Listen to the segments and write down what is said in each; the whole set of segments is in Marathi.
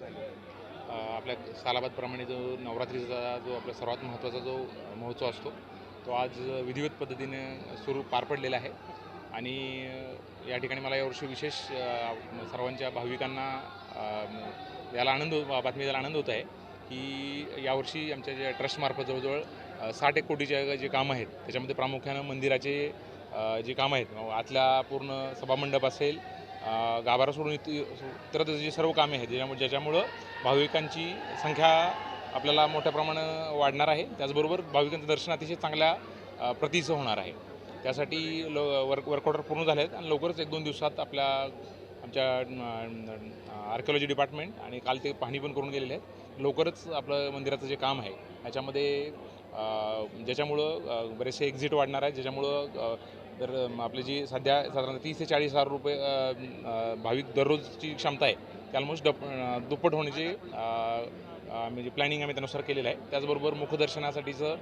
आपल्या सालाबादप्रमाणे जो नवरात्रीचा जो आपला सर्वात महत्त्वाचा जो महोत्सव असतो तो आज विधिवत पद्धतीने सुरू पार पडलेला आहे. आणि या ठिकाणी मला यावर्षी विशेष सर्वांच्या भाविकांना याला आनंद हो- बातमी द्यायला आनंद होत आहे की यावर्षी आमच्या ज्या ट्रस्टमार्फत जवळजवळ साठ एक कोटीचे जे कामं आहेत त्याच्यामध्ये प्रामुख्यानं मंदिराचे जे कामं आहेत आतल्या पूर्ण सभामंडप असेल गाभारा सोडून इतर इतरत्र जी सर्व कामे आहेत ज्याच्यामुळे ज्याच्यामुळं भाविकांची संख्या आपल्याला मोठ्या प्रमाणात वाढणार आहे. त्याचबरोबर भाविकांचं दर्शन अतिशय चांगल्या प्रतीचं होणार आहे. त्यासाठी लो वर्क वर्क पूर्ण झाले आहेत आणि लवकरच एक दोन दिवसात आपल्या आमच्या आर्किओलॉजी डिपार्टमेंट आणि काल ते पाहणी पण करून गेलेले आहेत. लवकरच आपलं मंदिराचं जे काम आहे याच्यामध्ये ज्याच्यामुळं बरेचसे एक्झिट वाढणार आहेत ज्याच्यामुळं तर आपली जी सध्या साधारण तीस ते चाळीस हजार रुपये भाविक दररोजची क्षमता आहे ती ऑलमोस्ट डप दुप्पट होण्याची म्हणजे प्लॅनिंग आम्ही त्यानुसार केलेलं आहे. त्याचबरोबर मुखदर्शनासाठीचं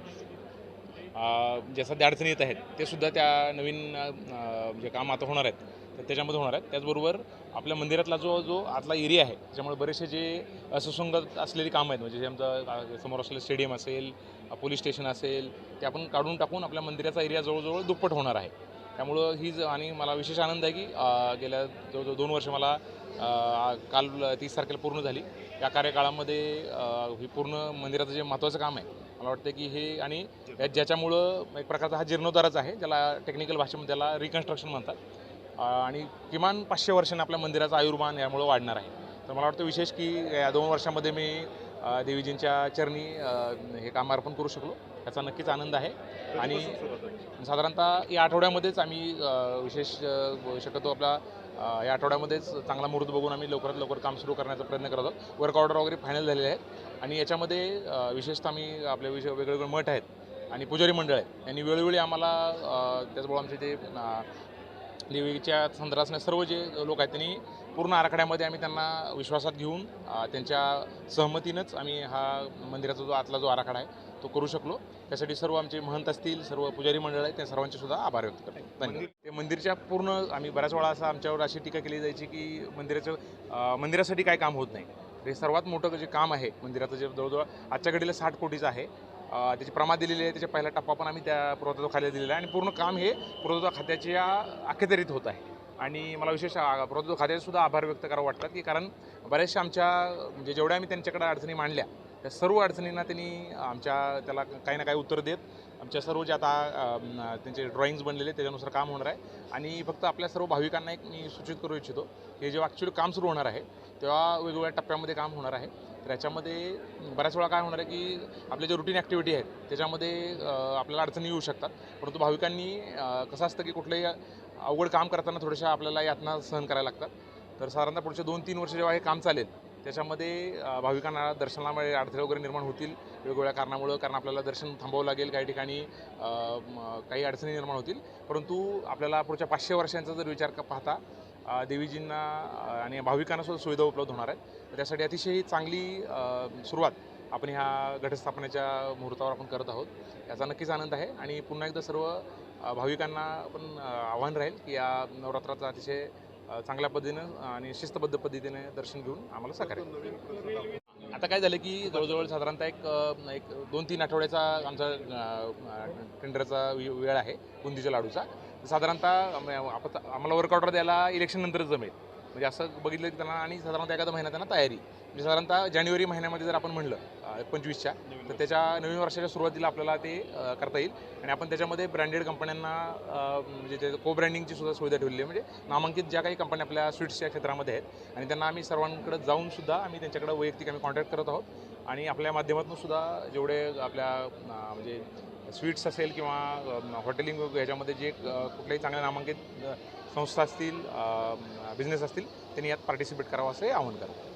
ज्या सध्या अडचणी येत आहेत ते सुद्धा त्या नवीन जे काम आता होणार आहेत तर त्याच्यामध्ये होणार आहेत. त्याचबरोबर आपल्या मंदिरातला जो जो आतला एरिया आहे त्याच्यामुळे बरेचसे जे असुसंगत असलेली कामं आहेत म्हणजे जे आमचं समोर असलेलं स्टेडियम असेल पोलीस स्टेशन असेल ते आपण काढून टाकून आपल्या मंदिराचा एरिया जवळजवळ दुप्पट होणार आहे. त्यामुळं ही ज आणि मला विशेष आनंद आहे की गेल्या जवळजवळ दोन वर्ष मला काल तीस तारखेला पूर्ण झाली. या कार्यकाळामध्ये ही पूर्ण मंदिराचं जे महत्त्वाचं काम आहे मला वाटतं की हे आणि या- ज्याच्यामुळं एक प्रकारचा हा जीर्णोद्धारच आहे ज्याला टेक्निकल भाषेमध्ये त्याला रिकन्स्ट्रक्शन म्हणतात. आणि किमान पाचशे वर्षांनी आपल्या मंदिराचं आयुर्मान यामुळं वाढणार आहे. तर मला वाटतं विशेष की या दोन वर्षामध्ये मी देवीजींच्या चरणी हे काम अर्पण करू शकलो. याचा नक्कीच आनंद आहे. आणि साधारणतः या आठवड्यामध्येच आम्ही विशेष शक्यतो आपला या आठवड्यामध्येच चांगला मुहूर्त बघून आम्ही लवकरात लवकर काम सुरू करण्याचा प्रयत्न करत आहोत. वर्क ऑर्डर वगैरे फायनल झालेले आहेत. आणि याच्यामध्ये विशेषतः आम्ही आपल्या विषय वेगवेगळे मठ आहेत आणि पुजारी मंडळ आहेत. यांनी वेळोवेळी आम्हाला त्याचबरोबर आमचे जे अ, देवीच्या संदर्भात सर्व जे लोक आहेत त्यांनी पूर्ण आराखड्यामध्ये आम्ही त्यांना विश्वासात घेऊन त्यांच्या सहमतीनंच आम्ही हा मंदिराचा जो आतला जो आराखडा आहे तो करू शकलो. त्यासाठी सर्व आमचे महंत असतील सर्व पुजारी मंडळ आहेत त्या सर्वांचे सुद्धा आभार व्यक्त करतो. धन्यवाद. ते मंदिरच्या पूर्ण आम्ही बऱ्याच वेळा असं आमच्यावर अशी टीका केली जायची की मंदिराचं मंदिरासाठी काय काम होत नाही. हे सर्वात मोठं जे काम आहे मंदिराचं जे जवळजवळ आजच्या घडीला साठ कोटीचं आहे. त्याची प्रमा दिलेली आहे त्याच्या पहिला टप्पा पण आम्ही त्या पुरवठा खात्यात दिलेला आहे. आणि पूर्ण काम हे पुरवठा खात्याच्या अखेतरीत होत आहे. आणि मला विशेष पुरवठा पुरातत्व खात्याचे सुद्धा आभार व्यक्त करावं वाटतात की कारण बऱ्याचशा आमच्या म्हणजे जेवढ्या आम्ही त्यांच्याकडे अडचणी मांडल्या त्या सर्व अडचणींना त्यांनी आमच्या त्याला काही ना काही उत्तर देत आमच्या सर्व जे आता त्यांचे ड्रॉइंग्स बनलेले त्याच्यानुसार काम होणार आहे. आणि फक्त आपल्या सर्व भाविकांना एक मी सूचित करू इच्छितो की जेव्हा ॲक्च्युली काम सुरू होणार आहे तेव्हा वेगवेगळ्या टप्प्यामध्ये काम होणार आहे. तर याच्यामध्ये बऱ्याच वेळा काय होणार आहे की आपले जे रुटीन ॲक्टिव्हिटी आहेत त्याच्यामध्ये आपल्याला अडचणी येऊ शकतात. परंतु भाविकांनी कसं असतं की कुठलंही अवघड काम करताना थोड्याशा आपल्याला यातना सहन करायला लागतात. तर साधारणतः पुढचे दोन तीन वर्ष जेव्हा हे काम चालेल त्याच्यामध्ये भाविकांना दर्शनामुळे अडथळे वगैरे निर्माण होतील वेगवेगळ्या कारणामुळं कारण आपल्याला दर्शन थांबावं लागेल काही ठिकाणी काही अडचणी निर्माण होतील. परंतु आपल्याला पुढच्या पाचशे वर्षांचा जर विचार पाहता देवीजींना आणि भाविकांना सुद्धा सुविधा उपलब्ध होणार आहेत. तर त्यासाठी अतिशय चांगली सुरुवात आपण ह्या घटस्थापनेच्या मुहूर्तावर आपण करत आहोत. याचा नक्कीच आनंद आहे आणि पुन्हा एकदा सर्व भाविकांना पण आव्हान राहील की या नवरात्राचा अतिशय चांगल्या पद्धतीनं आणि शिस्तबद्ध पद्धतीने दर्शन घेऊन आम्हाला साकार आता काय झालं की जवळजवळ साधारणतः एक एक दोन तीन आठवड्याचा आमचा टेंडरचा वेळ आहे बुंदीच्या लाडूचा. साधारणतः आपण आम्हाला वर्क ऑर्डर द्यायला इलेक्शन नंतरच जमेल. म्हणजे असं बघितलं की त्यांना आणि साधारणतः एखादा महिना त्यांना तयारी. म्हणजे साधारणतः जानेवारी महिन्यामध्ये जर आपण म्हणलं पंचवीसच्या तर त्याच्या नवीन वर्षाच्या सुरुवातीला आपल्याला ते करता येईल. आणि आपण त्याच्यामध्ये ब्रँडेड कंपन्यांना म्हणजे ते को ब्रँडिंगची सुद्धा सुविधा ठेवलेली आहे. म्हणजे नामांकित ज्या काही कंपन्या आपल्या स्वीट्सच्या क्षेत्रामध्ये आहेत आणि त्यांना आम्ही सर्वांकडे जाऊन सुद्धा आम्ही त्यांच्याकडे वैयक्तिक आम्ही कॉन्टॅक्ट करत आहोत. आणि आपल्या माध्यमातून सुद्धा जेवढे आपल्या म्हणजे स्वीट्स असेल किंवा हॉटेलिंग ह्याच्यामध्ये जे कुठल्याही चांगल्या नामांकित संस्था असतील बिझनेस असतील त्यांनी यात पार्टिसिपेट करावं असं आवाहन करावं